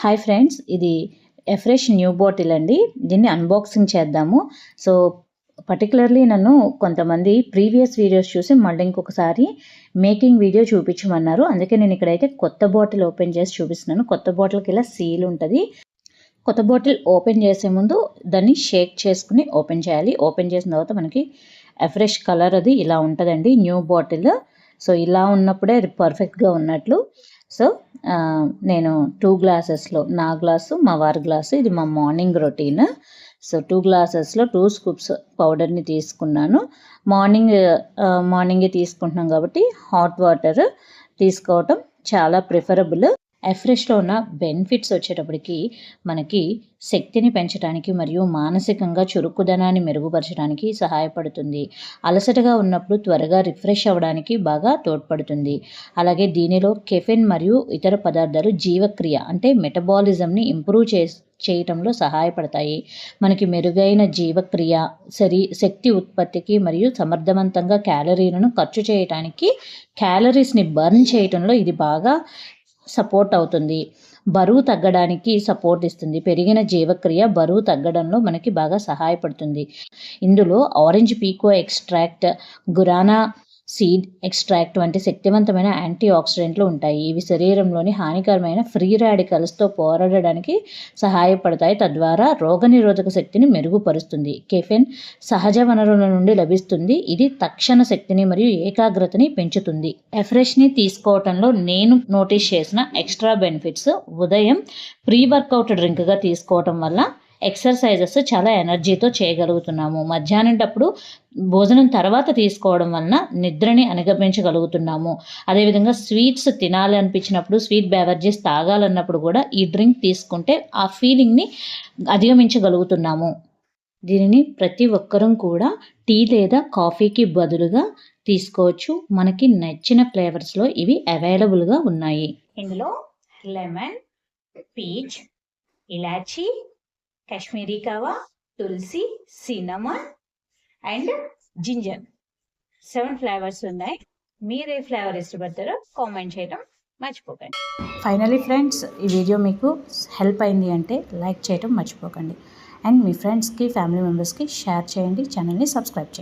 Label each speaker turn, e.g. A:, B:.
A: Hi friends ఇది afresh new bottle అండి. దీన్ని అన్బాక్సింగ్ చేద్దాము. సో పర్టికులర్లీ నన్ను కొంతమంది ప్రీవియస్ వీడియోస్ చూసి మళ్ళీ ఇంకొకసారి మేకింగ్ వీడియో చూపించమన్నారు. అందుకే నేను ఇక్కడైతే కొత్త బాటిల్ ఓపెన్ చేసి చూపిస్తున్నాను. కొత్త బాటిల్కి ఇలా సీల్ ఉంటుంది. కొత్త బాటిల్ ఓపెన్ చేసే ముందు దాన్ని షేక్ చేసుకుని ఓపెన్ చేయాలి. ఓపెన్ చేసిన తర్వాత మనకి ఎఫ్రెష్ కలర్ అది ఇలా ఉంటుందండి. న్యూ బాటిల్ సో ఇలా ఉన్నప్పుడే అది పర్ఫెక్ట్గా ఉన్నట్లు. సో నేను టూ గ్లాసెస్లో నా గ్లాసు మా వారి గ్లాసు ఇది మా మార్నింగ్ రొటీన్. సో టూ గ్లాసెస్లో టూ స్కూప్స్ పౌడర్ని తీసుకున్నాను. మార్నింగ్ మార్నింగే తీసుకుంటున్నాం కాబట్టి హాట్ వాటర్ తీసుకోవటం చాలా ప్రిఫరబుల్. ఎఫ్రెష్లో ఉన్న బెనిఫిట్స్ వచ్చేటప్పటికి మనకి శక్తిని పెంచడానికి మరియు మానసికంగా చురుకుదనాన్ని మెరుగుపరచడానికి సహాయపడుతుంది. అలసటగా ఉన్నప్పుడు త్వరగా రిఫ్రెష్ అవ్వడానికి బాగా తోడ్పడుతుంది. అలాగే దీనిలో కెఫెన్ మరియు ఇతర పదార్థాలు జీవక్రియ అంటే మెటబాలిజంని ఇంప్రూవ్ చే చేయటంలో సహాయపడతాయి. మనకి మెరుగైన జీవక్రియ సరి శక్తి ఉత్పత్తికి మరియు సమర్థవంతంగా క్యాలరీలను ఖర్చు చేయటానికి క్యాలరీస్ని బర్న్ చేయటంలో ఇది బాగా సపోర్ట్ అవుతుంది. బరువు తగ్గడానికి సపోర్ట్ ఇస్తుంది. పెరిగిన జీవక్రియ బరువు తగ్గడంలో మనకి బాగా సహాయపడుతుంది. ఇందులో orange pekoe extract guarana seed extract వంటి శక్తివంతమైన యాంటీ ఆక్సిడెంట్లు ఉంటాయి. ఇవి శరీరంలోని హానికరమైన ఫ్రీ రాడికల్స్తో పోరాడడానికి సహాయపడతాయి. తద్వారా రోగనిరోధక శక్తిని మెరుగుపరుస్తుంది. కెఫెన్ సహజ వనరుల నుండి లభిస్తుంది. ఇది తక్షణ శక్తిని మరియు ఏకాగ్రతని పెంచుతుంది. ఎఫ్రెష్ని తీసుకోవటంలో నేను నోటీస్ చేసిన ఎక్స్ట్రా బెనిఫిట్స్ ఉదయం ప్రీ వర్కౌట్ డ్రింక్గా తీసుకోవటం వల్ల ఎక్సర్సైజెస్ చాలా ఎనర్జీతో చేయగలుగుతున్నాము. మధ్యాహ్నంటప్పుడు భోజనం తర్వాత తీసుకోవడం వలన నిద్రని అనుగమించగలుగుతున్నాము. అదేవిధంగా స్వీట్స్ తినాలి అనిపించినప్పుడు స్వీట్ బెవరేజెస్ తాగాలన్నప్పుడు కూడా ఈ డ్రింక్ తీసుకుంటే ఆ ఫీలింగ్ని అధిగమించగలుగుతున్నాము. దీనిని ప్రతి ఒక్కరూ కూడా టీ లేదా కాఫీకి బదులుగా తీసుకోవచ్చు. మనకి నచ్చిన ఫ్లేవర్స్లో ఇవి అవైలబుల్గా ఉన్నాయి. ఇందులో lemon peach elaichi Kashmiri kahwa tulsi cinnamon and ginger seven flavours ఉన్నాయి. మీరు ఏ ఫ్లేవర్ ఇష్టపడతారో కామెంట్ చేయడం మర్చిపోకండి. ఫైనలీ ఫ్రెండ్స్ ఈ వీడియో మీకు హెల్ప్ అయింది అంటే లైక్ చేయడం మర్చిపోకండి. అండ్ మీ ఫ్రెండ్స్కి ఫ్యామిలీ మెంబర్స్కి షేర్ చేయండి ఛానల్ని సబ్స్క్రైబ్ చేయండి.